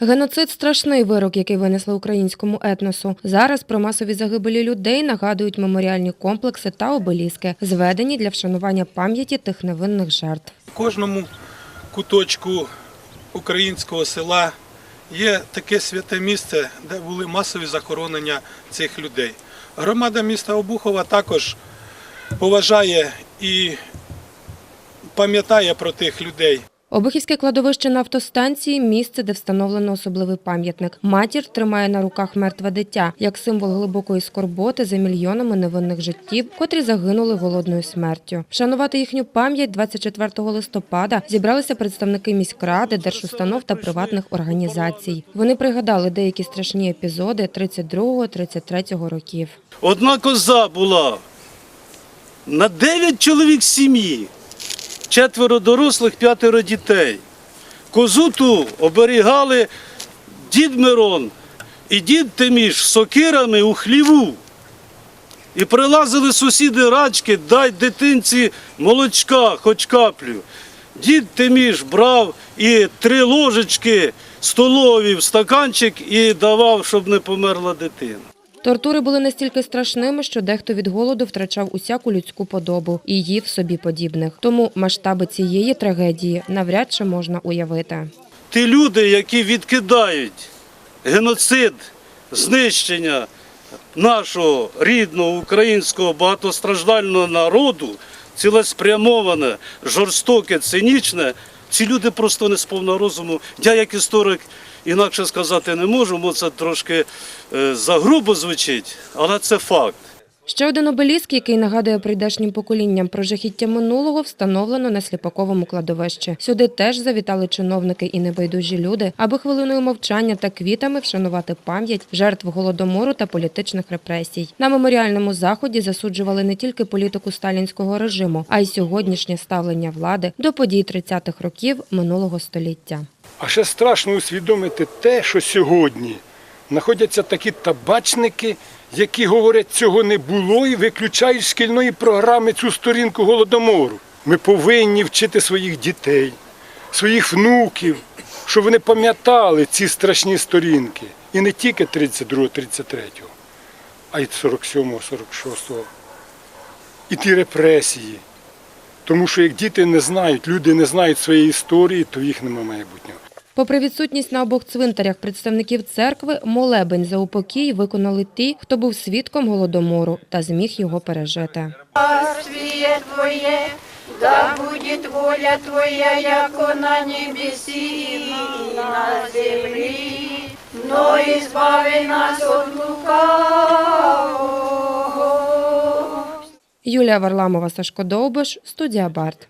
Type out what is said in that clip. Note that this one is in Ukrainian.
Геноцид страшний вирок, який винесли українському етносу. Зараз про масові загибелі людей нагадують меморіальні комплекси та обеліски, зведені для вшанування пам'яті тих невинних жертв. В кожному куточку українського села є таке святе місце, де були масові захоронення цих людей. Громада міста Обухова також поважає і пам'ятає про тих людей. Обихівське кладовище на автостанції місце, де встановлено особливий пам'ятник. Матір тримає на руках мертве дитя як символ глибокої скорботи за мільйонами невинних життів, котрі загинули голодною смертю. Вшанувати їхню пам'ять 24 листопада зібралися представники міськради, держустанов та приватних організацій. Вони пригадали деякі страшні епізоди 32-33 років. Одна коза була на 9 чоловік сім'ї, четверо дорослих, п'ятеро дітей. Козу ту оберігали дід Мирон і дід Тиміш сокирами у хліву. І прилазили сусіди рачки, дай дитинці молочка, хоч каплю. Дід Тиміш брав і три ложечки столові в стаканчик і давав, щоб не померла дитина. Тортури були настільки страшними, що дехто від голоду втрачав усяку людську подобу і їв собі подібних. Тому масштаби цієї трагедії навряд чи можна уявити. ті люди, які відкидають геноцид, знищення нашого рідного українського багатостраждального народу, цілеспрямоване, жорстоке, цинічне, ці люди просто не сповна розуму. Я як історик інакше сказати не можу, бо це трошки е, загрубо звучить, але це факт. Ще один обеліск, який нагадує прийдешнім поколінням про жахіття минулого, встановлено на сліпаковому кладовищі. Сюди теж завітали чиновники і небайдужі люди, аби хвилиною мовчання та квітами вшанувати пам'ять жертв голодомору та політичних репресій. На меморіальному заході засуджували не тільки політику сталінського режиму, а й сьогоднішнє ставлення влади до подій 30-х років минулого століття. А ще страшно усвідомити те, що сьогодні знаходяться такі табачники, які говорять, цього не було і виключають з шкільної програми цю сторінку голодомору. Ми повинні вчити своїх дітей, своїх внуків, щоб вони пам'ятали ці страшні сторінки. І не тільки 32-33, а й 47-го, 46-го. І ті репресії. Тому що як діти не знають, люди не знають своєї історії, то їх нема майбутнього. Попри відсутність на обох цвинтарях представників церкви, молебень за упокій виконали ті, хто був свідком голодомору та зміг його пережити. Царствие Твое, да будет воля Твоя, яко на небеси и на земли, но избави нас от лукавого. Юлія Варламова, Сашко Довбиш, студія Барт.